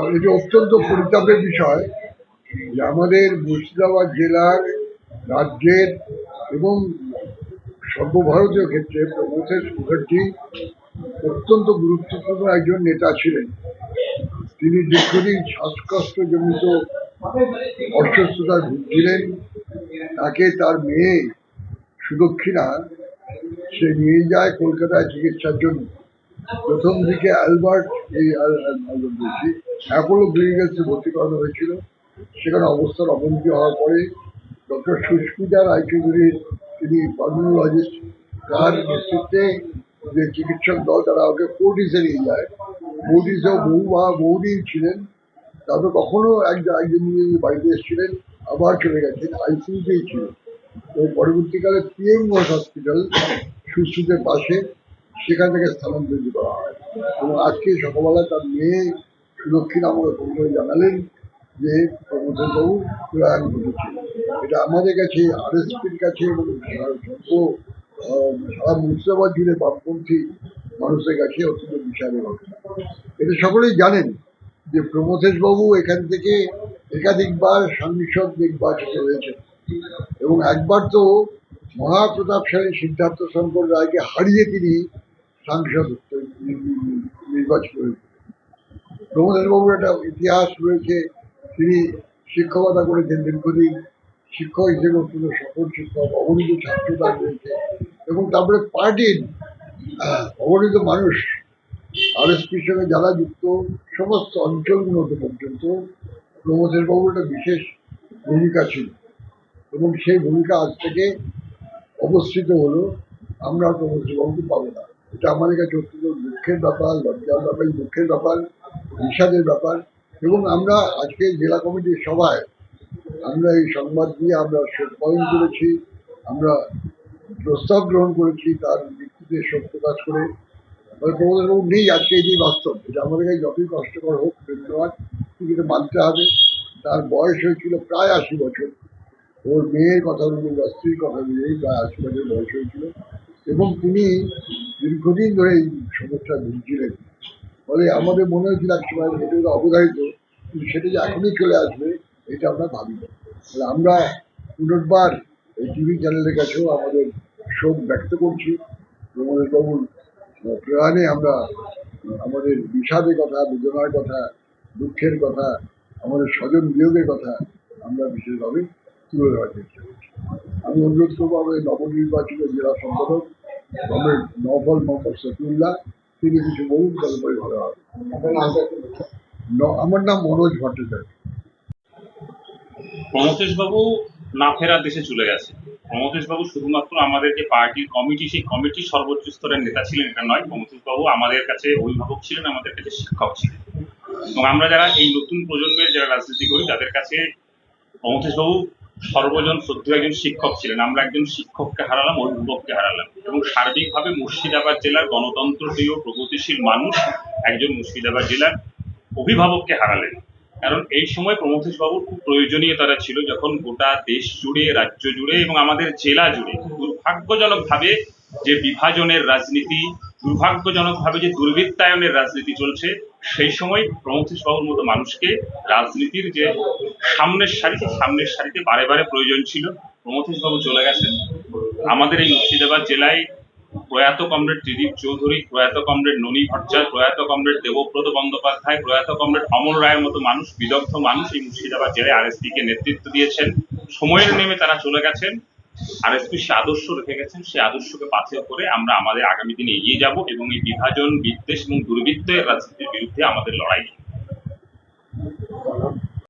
আর এটি অত্যন্ত পরিতাপের বিষয়, যে আমাদের মুর্শিদাবাদ জেলার রাজ্যের এবং সর্বভারতীয় ক্ষেত্রে প্রমথেশ মুখার্জি অত্যন্ত গুরুত্বপূর্ণ একজন নেতা ছিলেন। তিনি দীর্ঘদিন শ্বাসকষ্টজনিত অসুস্থতায় ভুগছিলেন। তাকে তার মেয়ে সুদক্ষিণা, সে নিয়ে যায় কলকাতায় চিকিৎসার জন্য। প্রথম দিকে অ্যালবার্ট এই অ্যাপোলো ক্লিনিক্যালসে ভর্তি করানো হয়েছিল, সেখানে অবস্থার অবনতি হওয়ার পরে ডক্টর সুস্মিতা রায়চৌধুরীর তিনি পালমোলজিস্ট তার নেতৃত্বে যে চিকিৎসক দল, তারা ওকে ফোর্টিসে নিয়ে যায়। ফোর্টিসেও বহু বা বহুদিন ছিলেন। তারপর কখনো একজন একজন নিয়ে বাড়িতে এসেছিলেন, আবার চলে গেছেন, আইসিইউতেই ছিলেন। পরবর্তীকালে পিএম হসপিটাল সুশ্রুতের পাশে সেখান থেকে স্থানান্তরিত করা হয়। এবং আজকে সকালবেলা তার মেয়ে সুলক্ষিণ আমাকে ফোন করে জানালেন যে প্রমোদবাবু প্রয়াণ ঘটেছে। এটা আমাদের কাছে, আরএসপির কাছে এবং সারা মুর্শিদাবাদ জুড়ে বামপন্থী মানুষের কাছে অত্যন্ত বিশালের ঘটনা। এটা সকলেই জানেন যে প্রমথেশ বাবু এখান থেকে একাধিকবার সাংসদ নির্বাচিত হয়েছে এবং একবার তো মহাপ্রতাপশালী সিদ্ধার্থ শঙ্কর রায়কে হারিয়ে তিনি সাংসদ নির্বাচিত হয়েছে। প্রমোদের একটা ইতিহাস রয়েছে, তিনি শিক্ষকতা করেছেন দীর্ঘদিন। শিক্ষক হিসেবে অত্যন্ত সফল শিক্ষক, অগণিত ছাত্রদান রয়েছে এবং তারপরে পার্টির অগণিত মানুষ আরএসপির সঙ্গে যারা যুক্ত, সমস্ত অঞ্চলগুলোতে পর্যন্ত প্রমোদের বাবুর একটা বিশেষ ভূমিকা ছিল এবং সেই ভূমিকা আজ থেকে অবস্থিত হলো, আমরা প্রমোদের বাবুকে পাবো না। এটা আমাদের কাছে অত্যন্ত দুঃখের ব্যাপার, লজ্জার ব্যাপার, দুঃখের ব্যাপার, বিষাদের ব্যাপার। এবং আমরা আজকে জেলা কমিটির সভায় আমরা এই সংবাদ দিয়ে আমরা শোক পালন করেছি, আমরা প্রস্তাব গ্রহণ করেছি তার মৃত্যুতে শোক প্রকাশ করে। প্রমোদবাবু নেই আজকে এটি বাস্তব। এটা আমাদের কাছে যতই কষ্টকর হোক ধন্যবাদ কিন্তু মানতে হবে। তার বয়স হয়েছিল প্রায় আশি বছর। ওর মেয়ের কথা অনুযায়ী বা স্ত্রীর কথা অনুযায়ী প্রায় আশি বছর বয়স হয়েছিল। এবং তিনি দীর্ঘদিন ধরে এই সমস্যায় ভুগছিলেন ফলে আমাদের মনে হয়েছিল এক সময় এটা অবধারিত, কিন্তু সেটা যে এখনই চলে আসবে, এটা আমরা ভাবি ফলে আমরা পুনর্বার এই টিভি চ্যানেলের কাছেও আমাদের শোক ব্যক্ত করছি। প্রমোদের প্রয়াণে আমরা আমাদের বিষাদের কথা, বেদনার কথা, দুঃখের কথা, আমাদের স্বজন বিয়োগের কথা আমরা বিশেষভাবে তুলে ধরার চেষ্টা করছি। আমি অনুরোধ করব আমাদের নবনির্বাচিত জেলা সম্পাদক কমরেড নফল মোহাম্মদ সফিউল্লাহ তিনি কিছু বলুন তারপরে ভালো হবে। আমার নাম মনোজ ভট্টাচার্য। প্রমথেশ বাবু না ফেরার দেশে চলে গেছে। প্রমথেশ বাবু শুধুমাত্র আমাদের যে পার্টির কমিটি, সেই কমিটির সর্বোচ্চ স্তরের নেতা ছিলেন, এটা নয়। প্রমথেশ বাবু আমাদের কাছে অভিভাবক ছিলেন, আমাদের কাছে শিক্ষক ছিলেন। এবং আমরা যারা এই নতুন প্রজন্মের যারা রাজনীতি করি, তাদের কাছে প্রমথেশ বাবু সর্বজন শ্রদ্ধেয় একজন শিক্ষক ছিলেন। আমরা একজন শিক্ষককে হারালাম অভিভাবককে হারালাম। এবং সার্বিকভাবে মুর্শিদাবাদ জেলার গণতন্ত্র প্রিয় প্রগতিশীল মানুষ একজন মুর্শিদাবাদ জেলার অভিভাবককে হারালেন। কারণ এই সময় প্রমথেশ বাবুর খুব প্রয়োজনীয়তারা ছিল, যখন গোটা দেশ জুড়ে, রাজ্য জুড়ে এবং আমাদের জেলা জুড়ে দুর্ভাগ্যজনকভাবে যে বিভাজনের রাজনীতি, দুর্ভাগ্যজনকভাবে যে দুর্বৃত্তায়নের রাজনীতি চলছে সেই সময় প্রমথেশ বাবুর মতো মানুষকে রাজনীতির যে সামনের সারি, সেই সামনের সারিতে বারে বারে প্রয়োজন ছিল। প্রমথেশ বাবু চলে গেছেন। আমাদের এই মুর্শিদাবাদ জেলায় প্রয়াত কমরেড ত্রিদীপ চৌধুরী, প্রয়াত কমরেড ননী ভট্টাচার্য প্রয়াত কমরেড দেবব্রত বন্দ্যোপাধ্যায়, প্রয়াত কমরেড অমল রায়ের মতো মানুষ, বিদগ্ধ মানুষ এই মুর্শিদাবাদ জেলায় আরএসপি কে নেতৃত্ব দিয়েছেন। সময়ের নেমে তারা চলে গেছেন। আরএসপি সে আদর্শ রেখে গেছেন, সে আদর্শকে পাথেয় করে আমরা আমাদের আগামী দিনে এগিয়ে যাব এবং এই বিভাজন, বিদ্বেষ এবং দুর্বৃত্তের রাজনীতির বিরুদ্ধে আমাদের লড়াই